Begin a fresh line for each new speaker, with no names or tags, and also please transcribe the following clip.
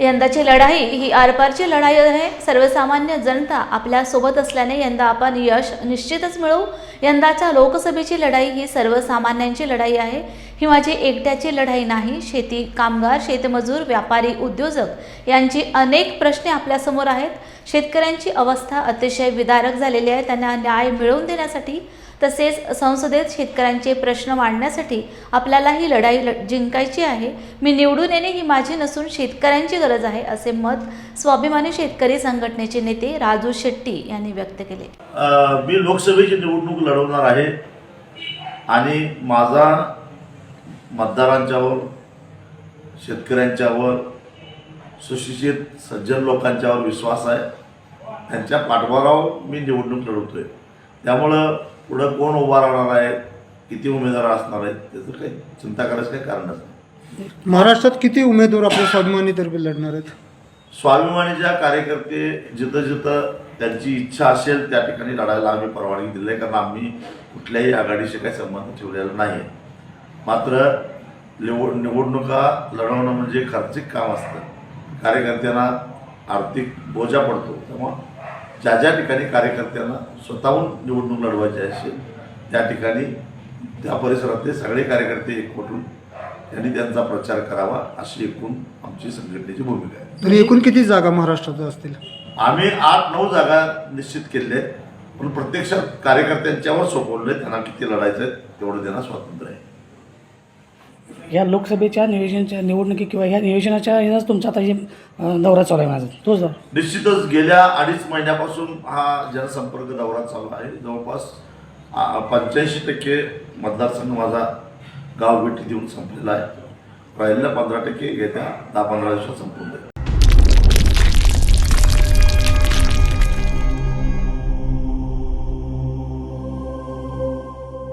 यंदाची लढाई ही आरपारची लढाई आहे. सर्वसामान्य जनता आपल्यासोबत असल्याने यंदा आपण यश निश्चितच मिळवू. यंदाच्या लोकसभेची लढाई ही सर्वसामान्यांची लढाई आहे. ही माझी एकट्याची लढाई नाही. शेती कामगार शेतमजूर व्यापारी उद्योजक यांची अनेक प्रश्ने आपल्यासमोर आहेत. शेतकऱ्यांची अवस्था अतिशय विदारक झालेली आहे. त्यांना न्याय मिळवून देण्यासाठी तसेच संसदेत शेतकऱ्यांचे प्रश्न मांडण्यासाठी आपल्याला ही लढाई ल जिंकायची आहे. मी निवडून येणे ही माझी नसून शेतकऱ्यांची गरज आहे असे मत स्वाभिमानी शेतकरी संघटनेचे नेते राजू शेट्टी यांनी व्यक्त केले.
मी लोकसभेची निवडणूक लढवणार आहे आणि माझा मतदारांच्यावर शेतकऱ्यांच्यावर सुशिक्षित सज्जन लोकांच्यावर विश्वास आहे. त्यांच्या पाठबळावर मी निवडणूक लढवतोय. त्यामुळं पुढं कोण उभा राहणार आहे किती उमेदवार असणार आहेत त्याचं काही चिंता करायचं काही कारणच नाही
महाराष्ट्रात किती उमेदवार आपल्या स्वाभिमानीतर्फे लढणार आहेत?
स्वाभिमानीच्या कार्यकर्ते जिथं जिथं त्यांची इच्छा असेल त्या ठिकाणी लढायला आम्ही परवानगी दिली आहे कारण आम्ही कुठल्याही आघाडीशी काही संबंध ठेवलेला नाही आहे मात्र निवड निवडणुका लढवणं म्हणजे खर्चिक काम असतं. कार्यकर्त्यांना आर्थिक बोजा पडतो. तेव्हा ज्या ज्या ठिकाणी कार्यकर्त्यांना स्वतःहून निवडणूक लढवायची असेल त्या ठिकाणी त्या परिसरातले सगळे कार्यकर्ते एकवटून त्यांनी त्यांचा प्रचार करावा अशी एकूण आमची संघटनेची भूमिका आहे.
तरी एकूण किती जागा महाराष्ट्रात असतील?
आम्ही आठ नऊ जागा निश्चित केल्या आहेत. पण प्रत्यक्षात कार्यकर्त्यांच्यावर सोपवले त्यांना किती लढायचं आहे तेवढं त्यांना स्वातंत्र्य आहे.
या लोकसभेच्या निवेशनच्या निवडणुकी किंवा ह्या निवेशनाच्या ह्याचाच तुमचा आता हे अं, दौरा चालू आहे माझा. तोच दौरा.
निश्चितच गेल्या अडीच महिन्यापासून हा जनसंपर्क दौरा चालू आहे. जवळपास पंच्याऐंशी टक्के मतदारसंघ माझा गाव भेटी देऊन संपलेला आहे. राहिलेला पंधरा टक्के येत्या दहा पंधरा दिवसात संपून जाईल.